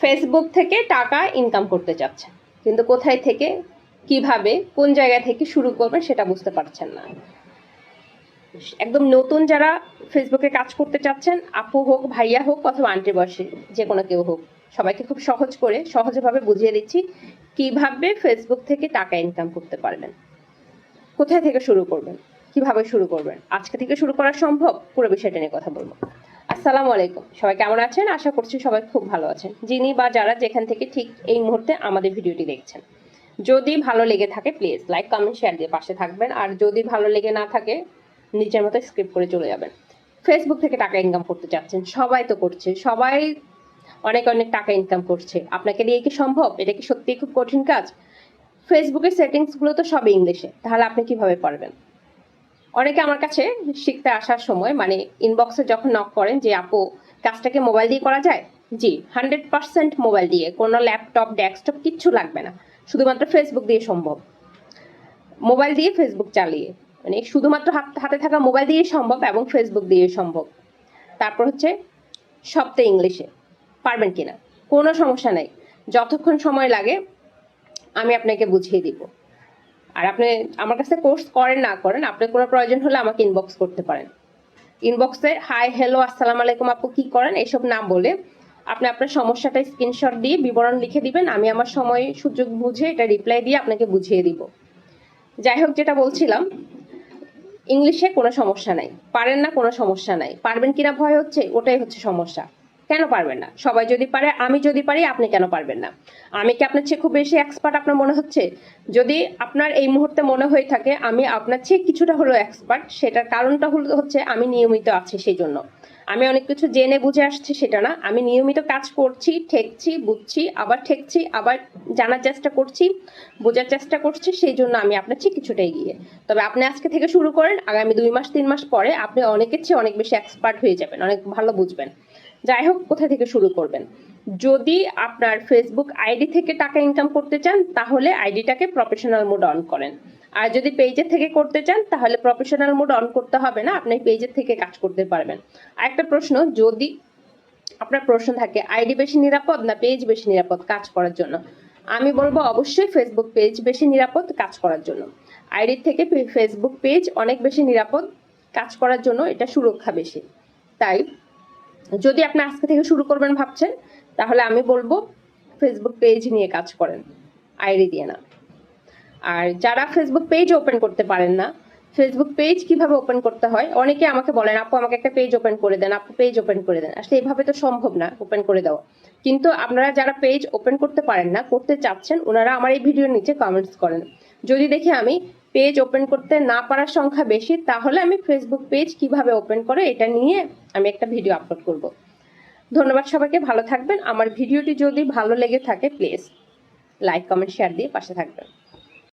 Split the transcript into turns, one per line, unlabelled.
Facebook থেকে টাকা income করতে চাচ্ছেন। কিন্তু কোথায় থেকে, কীভাবে, কোন জায়গা থেকে শুরু করবেন সেটা বুঝতে পারছেন না। একদম নতুন যারা ফেসবুকে কাজ করতে চাচ্ছেন, আপু হোক, ভাইয়া হোক অথবা আন্টি বয়সে, যে কোনো কেউ হোক, সবাইকে খুব সহজ করে, সহজভাবে বুঝিয়ে দিচ্ছি কীভাবে ফেসবুক থেকে টাকা ইনকাম করতে পারবেন। কোথায় থেকে শুরু করবেন? কীভাবে শুরু করবেন? আজকে থেকে শুরু করা সম্ভব? পুরো বিষয়টা নিয়ে কথা বলব। আসসালামু আলাইকুম। সবাই কেমন আছেন? আশা করছি সবাই খুব ভালো আছেন। যিনি বা যারা যেখান থেকে ঠিক এই মুহূর্তে আমাদের ভিডিওটি দেখছেন। যদি ভালো লেগে থাকে প্লিজ লাইক কমেন্ট শেয়ার দিয়ে পাশে থাকবেন। আর যদি ভালো লেগে না থাকে নিজের মতো স্ক্রিপ্ট করে চলে যাবেন। ফেসবুক থেকে টাকা ইনকাম করতে চাচ্ছেন, সবাই তো করছে। সবাই অনেক অনেক টাকা ইনকাম করছে। আপনাকে দিয়ে কি সম্ভব? এটা কি সত্যিই খুব কঠিন কাজ? ফেসবুকের সেটিংসগুলো তো সব ইংলিশে তাহলে আপনি কীভাবে পারবেন? অনেকে আমার কাছে শিখতে আসার সময় মানে ইনবক্সে যখন নক করেন যে, আপু, কাজটাকে মোবাইল দিয়ে করা যায়? জি হান্ড্রেড পার্সেন্ট মোবাইল দিয়ে। কোনো ল্যাপটপ ডেস্কটপ কিচ্ছু লাগবে না। শুধুমাত্র ফেসবুক দিয়ে সম্ভব। মোবাইল দিয়ে ফেসবুক চালিয়ে। মানে শুধুমাত্র হাত থাকা মোবাইল দিয়ে সম্ভব এবং ফেসবুক দিয়ে সম্ভব। তারপর হচ্ছে সবটা ইংলিশে পারবেন কিনা? কোনো সমস্যা নাই। যতক্ষণ সময় লাগে, আমি আপনাকে বুঝিয়ে দিব। আর আপনি আমার কাছে কোর্স করেন, না করেন আপনার কোনো প্রয়োজন হলে আমাকে ইনবক্স করতে পারেন। ইনবক্সে হাই হ্যালো আসসালাম আলাইকুম, আপু কি করেন? এসব না বলে আপনি আপনার সমস্যাটা স্ক্রিনশট দিয়ে বিবরণ লিখে দিবেন, আমি আমার সময়, সুযোগ বুঝে এটা রিপ্লাই দিয়ে আপনাকে বুঝিয়ে দিব। যাই হোক, যেটা বলছিলাম ইংলিশে কোনো সমস্যা নাই, পারেন না কোনো সমস্যা নাই, পারবেন কিনা ভয় হচ্ছে, ওটাই হচ্ছে সমস্যা। কেন পারবেন না? সবাই যদি পারে, আমি যদি পারি, আপনি কেন পারবেন না? আমি কি আপনার চেয়ে খুব বেশি এক্সপার্ট আপনার মনে হচ্ছে? যদি আপনার এই মুহূর্তে মনে হয়ে থাকে, আমি আপনার চেয়ে কিছুটা হলো এক্সপার্ট সেটার কারণটা হলো হচ্ছে আমি নিয়মিত আছি সেই জন্য। আমি অনেক কিছু জেনে বুঝে আসছি সেটা না। আমি নিয়মিত কাজ করছি, ঠেকছি, বুঝছি, আবার ঠেকছি, আবার জানার চেষ্টা করছি, বোঝার চেষ্টা করছি, সেই জন্য আমি আপনার চেয়ে কিছুটা এগিয়ে। তবে আপনি আজকে থেকে শুরু করেন, আগামী দুই মাস, তিন মাস পরে আপনি অনেকের চেয়ে অনেক বেশি এক্সপার্ট হয়ে যাবেন, অনেক ভালো বুঝবেন। যাই হোক, কোথা থেকে শুরু করবেন? যদি আপনার ফেসবুক আইডি থেকে টাকা ইনকাম করতে চান, তাহলে আইডিটাকে প্রফেশনাল মোড অন করেন। আর যদি পেজের থেকে করতে চান, তাহলে প্রফেশনাল মোড অন করতে হবে না, আপনি পেজের থেকে কাজ করতে পারবেন। আরেকটা প্রশ্ন, যদি আপনার প্রশ্ন থাকে আইডি বেশি নিরাপদ না পেজ বেশি নিরাপদ কাজ করার জন্য? আমি বলব অবশ্যই ফেসবুক পেজ বেশি নিরাপদ কাজ করার জন্য। আইডি থেকে ফেসবুক পেজ অনেক বেশি নিরাপদ কাজ করার জন্য এটা সুরক্ষা বেশি। তাই, যদি আপনি আজকে থেকে শুরু করবেন ভাবছেন, তাহলে আমি বলব ফেসবুক পেজ নিয়ে কাজ করেন আইডি দিয়ে না। আর যারা ফেসবুক পেজ ওপেন করতে পারেন না ফেসবুক পেজ কীভাবে ওপেন করতে হয়? অনেকে আমাকে বলেন, আপু, আমাকে একটা পেজ ওপেন করে দেন, আপু পেজ ওপেন করে দেন। আসলে এইভাবে তো সম্ভব না ওপেন করে দেওয়া। কিন্তু আপনারা যারা পেজ ওপেন করতে পারেন না, করতে চাচ্ছেন, ওনারা আমার এই ভিডিওর নিচে কমেন্টস করেন। যদি দেখি আমি পেজ ওপেন করতে না পারার সংখ্যা বেশি, তাহলে আমি ফেসবুক পেজ কীভাবে ওপেন করে, এটা নিয়ে আমি একটা ভিডিও আপলোড করব। ধন্যবাদ সবাইকে, ভালো থাকবেন। আমার ভিডিওটি যদি ভালো লেগে থাকে প্লিজ লাইক কমেন্ট শেয়ার দিয়ে পাশে থাকবেন।